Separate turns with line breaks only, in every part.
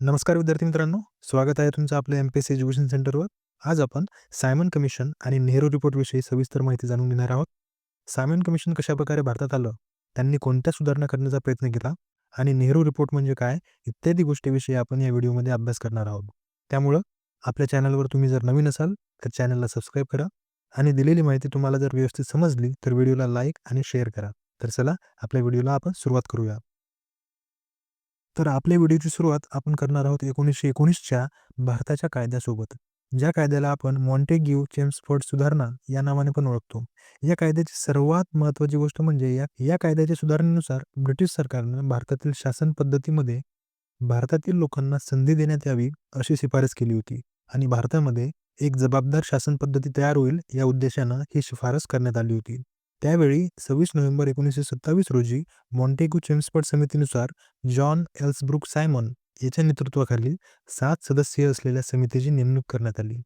नमस्कार विद्यार्थी मित्रांनो स्वागत आहे तुमचं आपल्या एम पी एस एज्युकेशन सेंटरवर आज आपण सायमन कमिशन आणि नेहरू रिपोर्टविषयी सविस्तर माहिती जाणून घेणार आहोत. सायमन कमिशन कशाप्रकारे भारतात आलं? त्यांनी कोणत्या सुधारणा करण्याचा प्रयत्न केला? आणि नेहरू रिपोर्ट म्हणजे काय? इत्यादी गोष्टीविषयी आपण या व्हिडिओमध्ये अभ्यास करणार आहोत. त्यामुळं आपल्या चॅनलवर तुम्ही जर नवीन असाल तर चॅनलला सबस्क्राईब करा. आणि दिलेली माहिती तुम्हाला जर व्यवस्थित समजली तर व्हिडिओला लाईक आणि शेअर करा. तर चला आपल्या व्हिडिओला आपण सुरुवात करूया. तर आपल्या व्हिडिओची सुरुवात आपण करणार आहोत एकोणीसशे एकोणीसच्या भारताच्या कायद्यासोबत. ज्या कायद्याला आपण मॉन्टेग्यू चेम्सफोर्ड सुधारणा या नावाने पण ओळखतो. या कायद्याची सर्वात महत्त्वाची गोष्ट म्हणजे या या कायद्याच्या सुधारणेनुसार ब्रिटिश सरकारनं भारतातील शासन पद्धतीमध्ये भारतातील लोकांना संधी देण्यात यावी अशी शिफारस केली होती. आणि भारतामध्ये एक जबाबदार शासन पद्धती तयार होईल या उद्देशानं ही शिफारस करण्यात आली होती. त्यावेळी सव्वीस नोव्हेंबर एकोणीसशे सत्तावीस रोजी मॉन्टेगू चेम्सपर्ट समितीनुसार जॉन एल्सब्रुक सायमन याच्या नेतृत्वाखाली सात सदस्यीय असलेल्या समितीची नेमणूक करण्यात आली.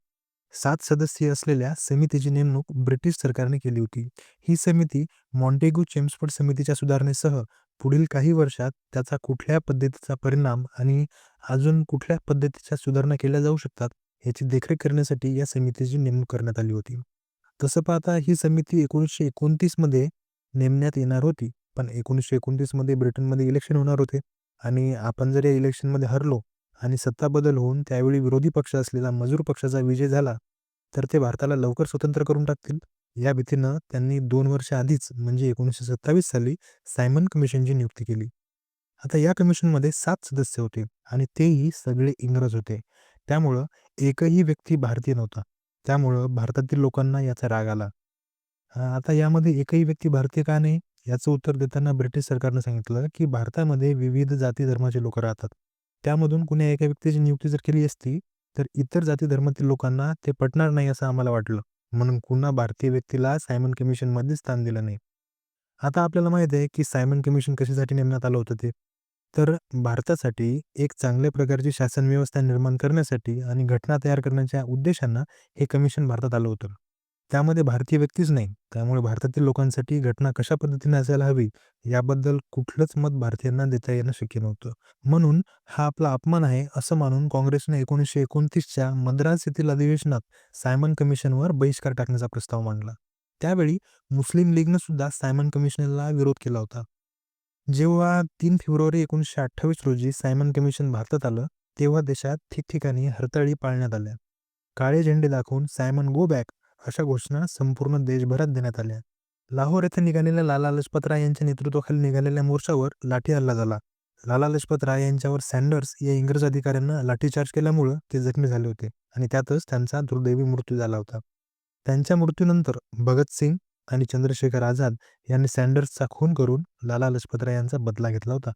सात सदस्यीय असलेल्या समितीची नेमणूक ब्रिटिश सरकारने केली होती. ही समिती मॉन्टेगू चेम्सफर्ड समितीच्या सुधारणेसह पुढील काही वर्षात त्याचा कुठल्या पद्धतीचा परिणाम आणि अजून कुठल्या पद्धतीच्या सुधारणा केल्या जाऊ शकतात याची देखरेख करण्यासाठी या समितीची नेमणूक करण्यात आली होती. तसं पाहता ही समिती एकोणीसशे एकोणतीसमध्ये नेमण्यात येणार होती. पण एकोणीसशे एकोणतीसमध्ये ब्रिटनमध्ये इलेक्शन होणार होते. आणि आपण जर या इलेक्शनमध्ये हरलो आणि सत्ता बदल होऊन त्यावेळी विरोधी पक्ष असलेला मजूर पक्षाचा विजय झाला तर ते भारताला लवकर स्वतंत्र करून टाकतील. या भीतीनं त्यांनी दोन वर्ष आधीच म्हणजे एकोणीसशे सत्तावीस साली सायमन कमिशनची नियुक्ती केली. आता या कमिशनमध्ये सात सदस्य होते आणि तेही सगळे इंग्रज होते. त्यामुळं एकही व्यक्ती भारतीय नव्हता. त्यामुळं भारतातील लोकांना याचा राग आला. आता यामध्ये एकही व्यक्ती भारतीय का नाही याचं उत्तर देताना ब्रिटिश सरकारनं सांगितलं की भारतामध्ये विविध जाती धर्माचे लोक राहतात. त्यामधून कुणी एका व्यक्तीची नियुक्ती जर केली असती तर इतर जाती धर्मातील लोकांना ते पटणार नाही असं आम्हाला वाटलं. म्हणून पुन्हा भारतीय व्यक्तीला सायमन कमिशनमध्ये स्थान दिलं नाही. आता आपल्याला माहीत आहे की सायमन कमिशन कशासाठी नेमण्यात आलं होतं ते? तर भारतासाठी एक चांगल्या प्रकारची शासन व्यवस्था निर्माण करण्यासाठी आणि घटना तयार करण्याच्या उद्देशांना हे कमिशन भारतात आलं होतं. त्यामध्ये भारतीय व्यक्तीच नाही. त्यामुळे भारतातील लोकांसाठी घटना कशा पद्धतीने असायला हवी याबद्दल कुठलंच मत भारतीयांना देता येणं शक्य नव्हतं. म्हणून हा आपला अपमान आहे असं मानून काँग्रेसने एकोणीसशे एकोणतीसच्या मद्रास येथील अधिवेशनात सायमन कमिशनवर बहिष्कार टाकण्याचा प्रस्ताव मांडला. त्यावेळी मुस्लिम लीगनं सुद्धा सायमन कमिशनला विरोध केला होता. जेव्हा तीन फेब्रुवारी एकोणीसशे अठ्ठावीस रोजी सायमन कमिशन भारतात आलं तेव्हा देशात ठिकठिकाणी हरताळी पाळण्यात आल्या. काळे झेंडे दाखवून सायमन गो बॅक अशा घोषणा संपूर्ण देशभरात देण्यात आल्या. लाहोर येथे निघालेल्या लाला लजपत राय यांच्या नेतृत्वाखाली निघालेल्या मोर्चावर लाठी हल्ला झाला. लाला लजपत राय यांच्यावर सँडर्स या इंग्रज अधिकाऱ्यांना लाठीचार्ज केल्यामुळं ते जखमी झाले होते आणि त्यातच त्यांचा दुर्दैवी मृत्यू झाला होता. त्यांच्या मृत्यूनंतर भगतसिंग आणि चंद्रशेखर आझाद यांनी सँडर्सचा खून करून लाला लजपत राय यांचा बदला घेतला होता.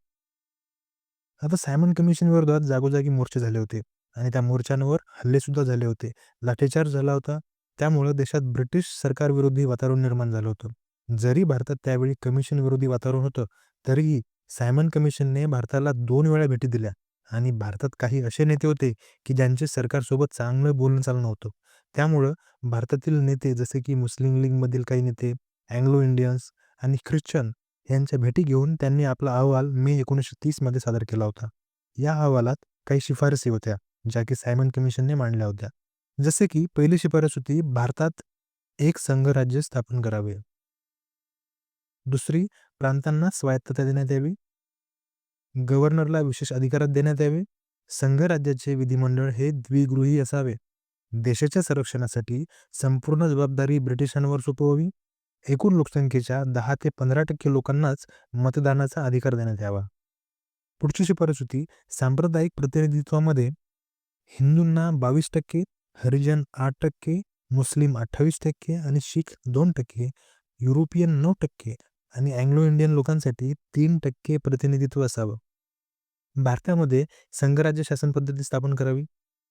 आता सायमन कमिशन विरोधात जागोजागी मोर्चे झाले होते आणि त्या मोर्चांवर हल्ले सुद्धा झाले होते. लाठेचार झाला होता. त्यामुळं देशात ब्रिटिश सरकारविरोधी वातावरण निर्माण झालं होतं. जरी भारतात त्यावेळी कमिशन विरोधी वातावरण होतं तरीही सायमन कमिशनने भारताला दोन वेळा भेटी दिल्या आणि भारतात काही असे नेते होते की ज्यांचे सरकारसोबत चांगलं बोलणं चालणं होतं. त्यामुळं भारतातील नेते जसे की मुस्लिम लीगमधील काही नेते अँग्लो इंडियन्स आणि ख्रिश्चन यांच्या भेटी घेऊन त्यांनी आपला अहवाल मे एकोणीसशे तीसमध्ये सादर केला होता. या अहवालात काही शिफारसी होत्या ज्या की सायमन कमिशनने मांडल्या होत्या. जसे की पहिली शिफारस होती भारतात एक संघराज्य स्थापन करावे. दुसरी प्रांतांना स्वायत्तता देण्यात यावी. गव्हर्नरला विशेष अधिकारात देण्यात यावे. संघराज्याचे विधिमंडळ हे द्विगृही असावे. देशाच्या संरक्षणासाठी संपूर्ण जबाबदारी ब्रिटिशांवर सोपवावी. एकूण लोकसंख्येच्या दहा ते पंधरा टक्के लोकांनाच मतदानाचा अधिकार देण्यात यावा. पुढची शिफारस होती सांप्रदायिक प्रतिनिधित्वामध्ये. हिंदूंना बावीस टक्के हरिजन आठ टक्के मुस्लिम अठ्ठावीस टक्के आणि शीख दोन टक्के युरोपियन नऊ टक्के आणि अँग्लो इंडियन लोकांसाठी तीन टक्के प्रतिनिधित्व असावं. भारतामध्ये संघराज्य शासन पद्धती स्थापन करावी.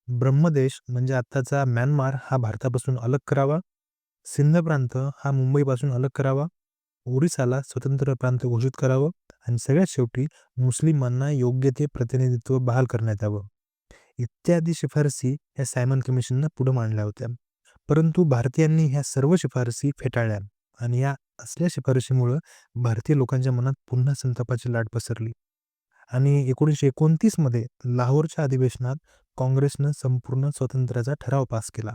ब्रह्मदेश म्हणजे आत्ताचा म्यानमार हा भारतापासून अलग करावा. सिंध प्रांत हा मुंबईपासून अलग करावा. ओरिसाला स्वतंत्र प्रांत घोषित करावं. आणि सगळ्यात शेवटी मुस्लिमांना योग्य ते प्रतिनिधित्व बहाल करण्यात यावं. इत्यादी शिफारसी या सायमन कमिशननं पुढे मांडल्या होत्या. परंतु भारतीयांनी ह्या सर्व शिफारसी फेटाळल्या आणि या असल्या शिफारशीमुळं भारतीय लोकांच्या मनात पुन्हा संतापाची लाट पसरली. आणि एकोणीसशे एकोणतीसमध्ये लाहोरच्या अधिवेशनात काँग्रेसनं संपूर्ण स्वातंत्र्याचा ठराव पास केला.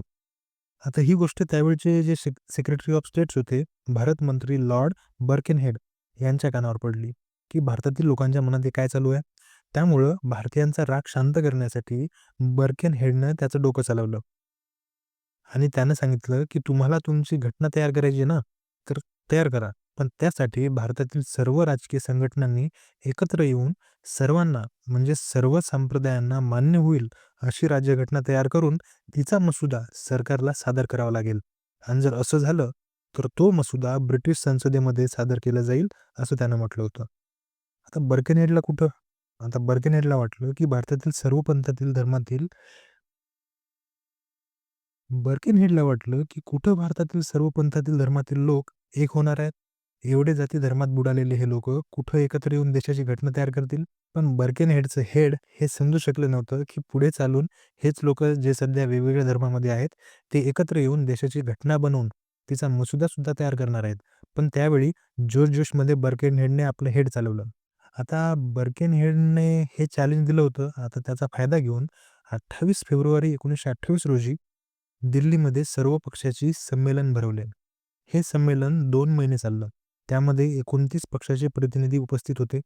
आता ही गोष्ट त्यावेळचे जे सेक्रेटरी ऑफ स्टेट्स होते भारत मंत्री लॉर्ड बर्केनहेड यांच्या कानावर पडली की भारतातील लोकांच्या मनात काय चालू आहे? त्यामुळं भारतीयांचा राग शांत करण्यासाठी बर्केनहेडनं त्याचं डोकं चालवलं. आणि त्यानं सांगितलं की तुम्हाला तुमची घटना तयार करायची ना तर तयार करा. पण त्यासाठी भारतातील सर्व राजकीय संघटनांनी एकत्र येऊन सर्वांना म्हणजे सर्व संप्रदायांना मान्य होईल अशी राज्यघटना तयार करून तिचा मसुदा सरकारला सादर करावा लागेल. आणि जर असं झालं तर तो मसुदा ब्रिटिश संसदेमध्ये सादर केला जाईल असं त्यानं म्हटलं होतं. आता बर्केनेडला कुठं? आता बर्केनेडला वाटलं की भारतातील सर्व पंथातील धर्मातील बर्केनहेडला वाटलं की कुठं भारतातील सर्व पंथातील धर्मातील लोक एक होणार आहेत? एवढे जाती धर्मात बुडालेले हे लोक कुठं एकत्र येऊन देशाची घटना तयार करतील? पण बर्केनहेडचं हेड हे समजू शकलं नव्हतं की पुढे चालून हेच लोक जे सध्या वेगवेगळ्या धर्मामध्ये आहेत ते एकत्र येऊन देशाची घटना बनवून तिचा मसुदा सुद्धा तयार करणार आहेत. पण त्यावेळी जोश जोशमध्ये बर्केनहेडने आपलं हेड चालवलं. आता बर्केनहेडने हे चॅलेंज दिलं होतं. आता त्याचा फायदा घेऊन अठ्ठावीस फेब्रुवारी एकोणीसशे अठ्ठावीस रोजी दिल्लीमध्ये सर्व पक्षाची संमेलन भरवले. हे संमेलन दोन महिने चाललं. त्यामध्ये एकोणतीस पक्षाचे प्रतिनिधी उपस्थित होते.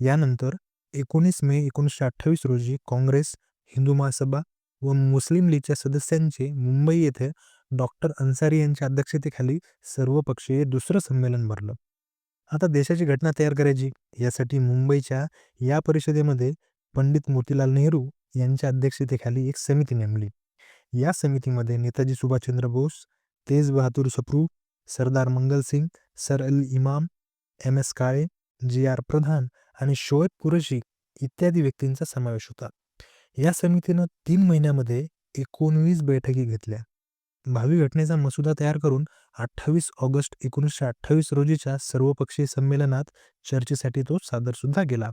यानंतर एकोणीस मे एकोणीसशे अठ्ठावीस रोजी काँग्रेस हिंदू महासभा व मुस्लिम लीगच्या सदस्यांचे मुंबई येथे डॉक्टर अन्सारी यांच्या अध्यक्षतेखाली सर्वपक्षीय दुसरं संमेलन भरलं. आता देशाची घटना तयार करायची यासाठी मुंबईच्या या परिषदेमध्ये पंडित मोतीलाल नेहरू यांच्या अध्यक्षतेखाली एक समिती नेमली. या समितीमध्ये Netaji Subhashchandra Bose Tej Bahadur Sapru Sardar Mangalsingh sir Al Imam M S Kale G R Pradhan आणि शोएब कुरेशी इत्यादी व्यक्तींचा समावेश होता. या समितीनं तीन महिन्यामध्ये एकोणवीस बैठकी घेतल्या. भावी घटनेचा मसुदा तयार करून अठ्ठावीस ऑगस्ट एकोणीसशे अठ्ठावीस रोजीच्या सर्वपक्षीय संमेलनात चर्चेसाठी तो सादर सुद्धा केला.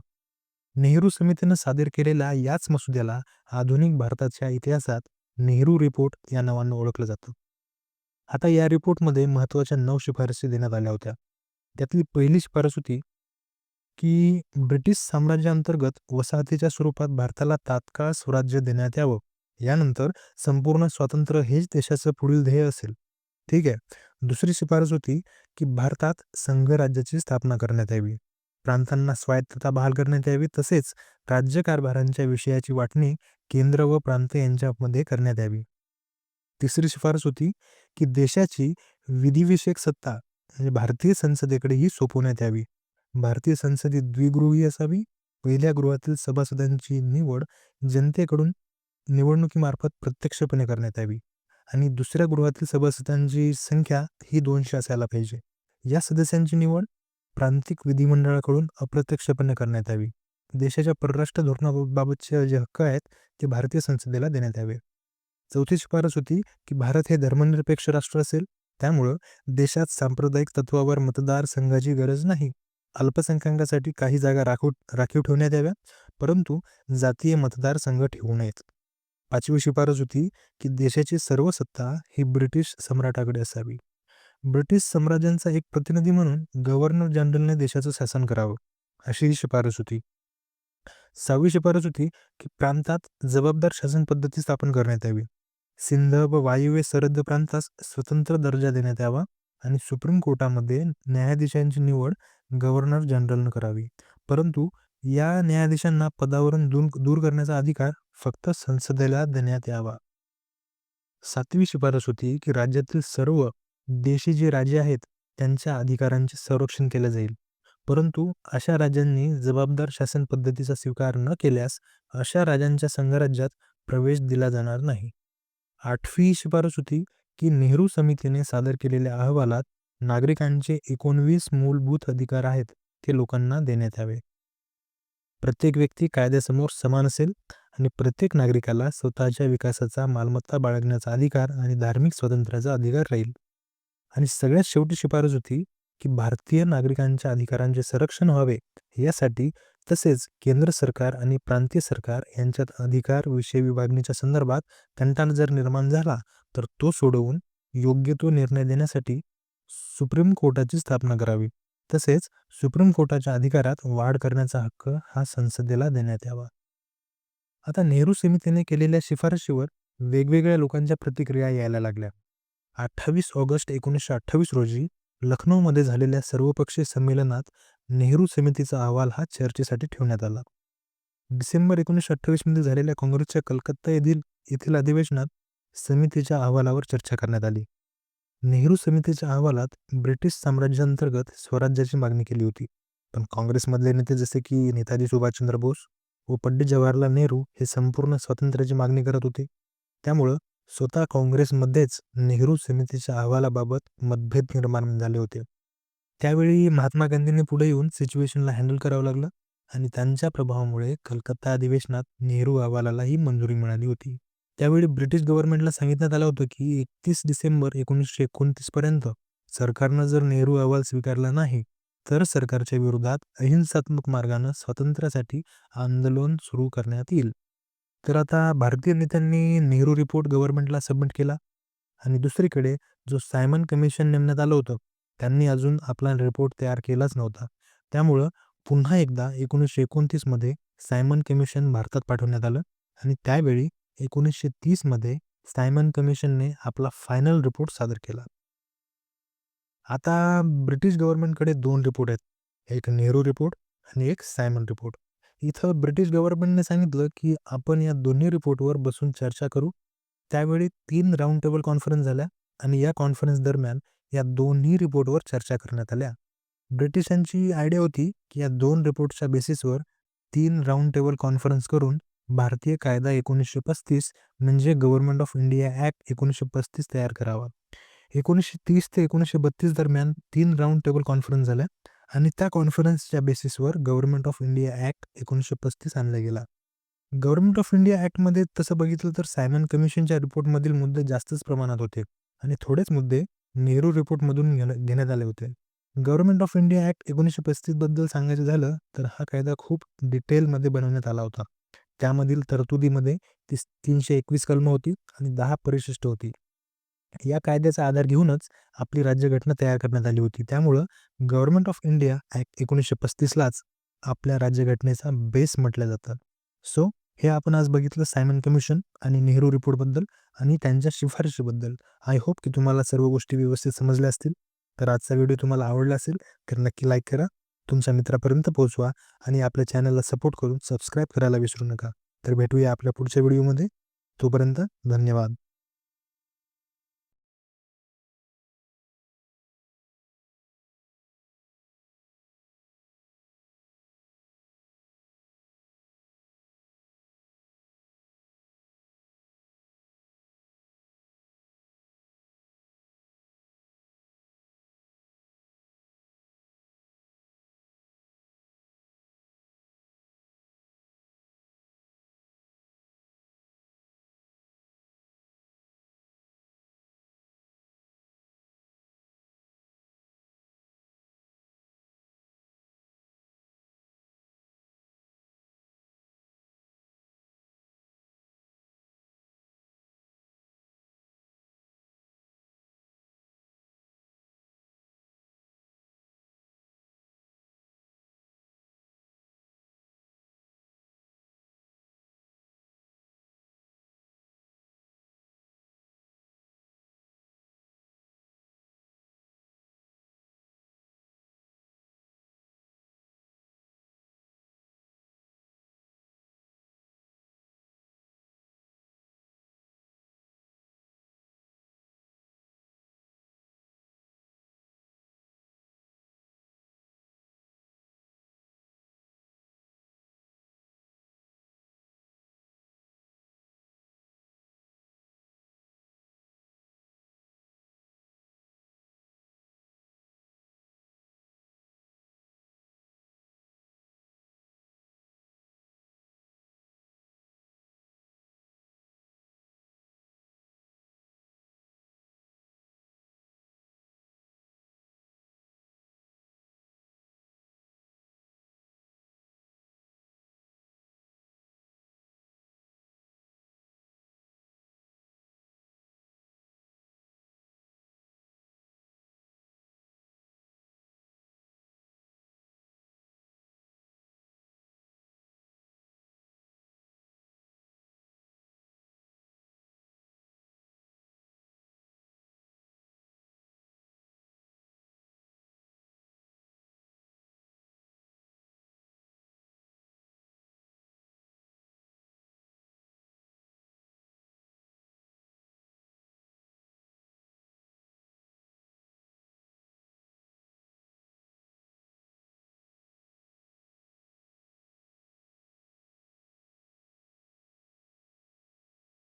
नेहरू समितीनं सादर केलेल्या याच मसुद्याला आधुनिक भारताच्या इतिहासात नेहरू रिपोर्ट या नावानं ओळखलं जातं. आता या रिपोर्टमध्ये महत्त्वाच्या नऊ शिफारसी देण्यात आल्या होत्या. त्यातली पहिली शिफारस होती की ब्रिटिश साम्राज्याअंतर्गत वसाहतीच्या स्वरूपात भारताला तात्काळ स्वराज्य देण्यात यावं. यानंतर संपूर्ण स्वातंत्र्य हेच देशाचं पुढील ध्येय असेल. ठीक आहे. दुसरी शिफारस होती की भारतात संघराज्याची स्थापना करण्यात यावी. प्रांतांना स्वायत्तता बहाल करण्यात यावी. तसेच राज्यकारभारांच्या विषयाची वाटणी केंद्र व प्रांत यांच्यामध्ये करण्यात यावी. तिसरी शिफारस होती की देशाची विधिविषयक सत्ता म्हणजे भारतीय संसदेकडेही सोपवण्यात यावी. भारतीय संसदेत द्विगृही असावी. पहिल्या गृहातील सभासदांची निवड जनतेकडून निवडणुकीमार्फत प्रत्यक्षपणे करण्यात यावी आणि दुसऱ्या गृहातील सभासदांची संख्या ही दोनशे असायला पाहिजे. या सदस्यांची निवड प्रांतिक विधिमंडळाकडून अप्रत्यक्षपणे करण्यात यावी. देशाच्या परराष्ट्र धोरणाबाबतचे जे हक्क आहेत ते भारतीय संसदेला देण्यात यावे. चौथी शिफारस होती की भारत हे धर्मनिरपेक्ष राष्ट्र असेल. त्यामुळं देशात सांप्रदायिक तत्वावर मतदार संघाची गरज नाही. अल्पसंख्याकांसाठी काही जागा राखू राखीव ठेवण्यात याव्या परंतु जातीय मतदार संघ ठेवू नयेत. पाचवी शिफारस होती की देशाची सर्व सत्ता ही ब्रिटिश सम्राटाकडे असावी. ब्रिटिश साम्राज्यांचा एक प्रतिनिधी म्हणून गव्हर्नर जनरलने देशाचं शासन करावं अशी ही शिफारस होती. सहावी शिफारस होती की प्रांतात जबाबदार शासन पद्धती स्थापन करण्यात यावी. सिंध व वायव्य सरहद्द प्रांतास स्वतंत्र दर्जा देण्यात यावा आणि सुप्रीम कोर्टामध्ये न्यायाधीशांची निवड गव्हर्नर जनरलनं करावी. परंतु या न्यायाधीशांना पदावरून दूर करण्याचा अधिकार फक्त संसदेला देण्यात यावा. सातवी शिफारस होती की राज्यातील सर्व देशी जे राजे आहेत त्यांच्या अधिकारांचे संरक्षण केलं जाईल. परंतु अशा राज्यांनी जबाबदार शासन पद्धतीचा स्वीकार न केल्यास अशा राजांच्या संघराज्यात प्रवेश दिला जाणार नाही. आठवी शिफारस होती की नेहरू समितीने सादर केलेल्या अहवालात नागरिकांचे एकोणवीस मूलभूत अधिकार आहेत ते लोकांना देण्यात यावे. प्रत्येक व्यक्ती कायद्यासमोर समान असेल आणि प्रत्येक नागरिकाला स्वतःच्या विकासाचा मालमत्ता बाळगण्याचा अधिकार आणि धार्मिक स्वातंत्र्याचा अधिकार राहील. आणि सगळ्यात शेवटी शिफारस होती की भारतीय नागरिकांच्या अधिकारांचे संरक्षण व्हावे यासाठी तसेच केंद्र सरकार आणि प्रांतीय सरकार यांच्यात अधिकार विषय विभागणीच्या संदर्भात कंटाळ जर निर्माण झाला तर तो सोडवून योग्य तो निर्णय देण्यासाठी सुप्रीम कोर्टाची स्थापना करावी. तसेच सुप्रीम कोर्टाच्या अधिकारात वाढ करण्याचा हक्क हा संसदेला देण्यात यावा. आता नेहरू समितीने केलेल्या शिफारशीवर वेगवेगळ्या लोकांच्या प्रतिक्रिया यायला लागल्या. अठ्ठावीस ऑगस्ट एकोणीसशे अठ्ठावीस रोजी लखनौमध्ये झालेल्या सर्वपक्षीय संमेलनात नेहरू समितीचा अहवाल हा चर्चेसाठी ठेवण्यात आला. डिसेंबर एकोणीसशे अठ्ठावीसमध्ये झालेल्या काँग्रेसच्या कलकत्ता येथील येथील अधिवेशनात समितीच्या अहवालावर चर्चा करण्यात आली. नेहरू समितीच्या अहवालात ब्रिटिश साम्राज्याअंतर्गत स्वराज्याची मागणी केली होती. पण काँग्रेसमधले नेते जसे की नेताजी सुभाषचंद्र बोस व पंडित जवाहरलाल नेहरू हे संपूर्ण स्वातंत्र्याची मागणी करत होते. त्यामुळं स्वतः काँग्रेसमध्येच नेहरू समितीच्या अहवालाबाबत मतभेद निर्माण झाले होते. त्यावेळी महात्मा गांधींनी पुढे येऊन सिच्युएशनला हँडल करावं लागलं आणि त्यांच्या प्रभावामुळे कलकत्ता अधिवेशनात नेहरू अहवालालाही मंजुरी मिळाली होती. त्यावेळी ब्रिटिश गव्हर्नमेंटला सांगितण्यात आलं होतं की एकतीस डिसेंबर एकोणीसशे एकोणतीस पर्यंत सरकारनं जर नेहरू अहवाल स्वीकारला नाही तर सरकारच्या विरोधात अहिंसात्मक मार्गानं स्वातंत्र्यासाठी आंदोलन सुरू करण्यात येईल. तर आता भारतीय नेत्यांनी नेहरू रिपोर्ट गव्हर्नमेंटला सबमिट केला. आणि दुसरीकडे जो सायमन कमिशन नेमण्यात आलं होतं त्यांनी अजून आपला रिपोर्ट तयार केलाच नव्हता. त्यामुळं पुन्हा एकदा एकोणीसशे एकोणतीसमध्ये सायमन कमिशन भारतात पाठवण्यात आलं. आणि त्यावेळी एकोणीसशे तीसमध्ये सायमन कमिशनने आपला फायनल रिपोर्ट सादर केला. आता ब्रिटिश गव्हर्नमेंटकडे दोन रिपोर्ट आहेत. एक नेहरू रिपोर्ट आणि एक सायमन रिपोर्ट. इथं ब्रिटिश गव्हर्नमेंटने सांगितलं की आपण या दोन्ही रिपोर्टवर बसून चर्चा करू. त्यावेळी तीन राऊंड टेबल कॉन्फरन्स झाल्या आणि या कॉन्फरन्स दरम्यान या दोन्ही रिपोर्टवर चर्चा करण्यात आल्या. ब्रिटिशांची आयडिया होती की या दोन रिपोर्टच्या बेसिसवर तीन राऊंड टेबल कॉन्फरन्स करून भारतीय कायदा एकोणीसशे पस्तीस म्हणजे गव्हर्नमेंट ऑफ इंडिया ॲक्ट एकोणीसशे पस्तीस तयार करावा. एकोणीसशे तीस ते एकोणीसशे बत्तीस दरम्यान तीन राऊंड टेबल कॉन्फरन्स झाल्या आणि त्या कॉन्फरन्सच्या बेसिसवर गव्हर्नमेंट ऑफ इंडिया ॲक्ट एकोणीसशे पस्तीस आणला गेला. गव्हर्नमेंट ऑफ इंडिया ॲक्टमध्ये तसं बघितलं तर सायमन कमिशनच्या रिपोर्टमधील मुद्दे जास्तच प्रमाणात होते आणि थोडेच मुद्दे नेहरू रिपोर्टमधून घेण्यात आले होते. गव्हर्नमेंट ऑफ इंडिया ॲक्ट एकोणीसशे पस्तीसबद्दल सांगायचं झालं तर हा कायदा खूप डिटेलमध्ये बनवण्यात आला होता. त्यामधील तरतुदीमध्ये ती तीनशे एकवीस कलमं होती आणि दहा परिशिष्ट होती. या कायद्याचा आधार घेऊनच आपली राज्यघटना तयार करण्यात आली होती. त्यामुळं गव्हर्नमेंट ऑफ इंडिया ॲक्ट एकोणीसशे पस्तीसलाच आपल्या राज्यघटनेचा बेस म्हटलं जातं. सो हे आपण आज बघितलं सायमन कमिशन आणि नेहरू रिपोर्टबद्दल आणि त्यांच्या शिफारशीबद्दल. आय होप की तुम्हाला सर्व गोष्टी व्यवस्थित समजल्या असतील. तर आजचा व्हिडिओ तुम्हाला आवडला असेल तर नक्की लाईक करा. तुमच्या मित्रापर्यंत पोहोचवा आणि आपल्या चॅनलला सपोर्ट करून सबस्क्राईब करायला विसरू नका. तर भेटूया आपल्या पुढच्या व्हिडिओमध्ये. तोपर्यंत धन्यवाद.